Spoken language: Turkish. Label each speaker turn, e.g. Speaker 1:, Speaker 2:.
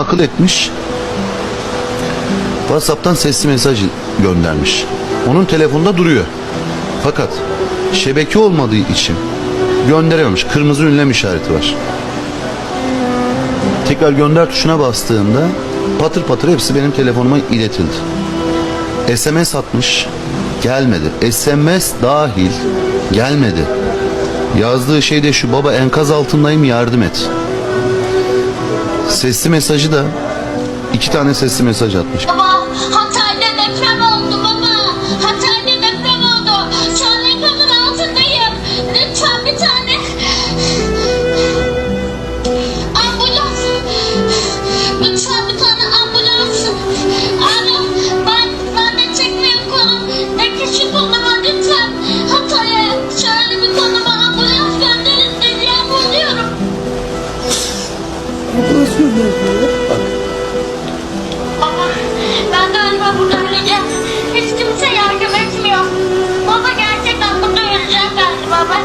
Speaker 1: akıl etmiş. WhatsApp'tan sesli mesaj göndermiş. Onun telefonda duruyor. Fakat şebeke olmadığı için gönderememiş. Kırmızı ünlem işareti var. Tekrar gönder tuşuna bastığımda patır patır hepsi benim telefonuma iletildi. SMS atmış, gelmedi. SMS dahil gelmedi. Yazdığı şey de şu baba enkaz altındayım yardım et. Sesli mesajı da iki tane sesli mesaj atmış.
Speaker 2: Baba Hatay'da deprem oldu baba. Hatay'da deprem oldu. Şu an enkazın altındayım. Lütfen bir tane
Speaker 3: Gönderdi.
Speaker 2: Baba ben ölüme burada öleceğim. Hiç kimse yardım etmiyor. Baba gerçekten burada öleceğim galiba ben.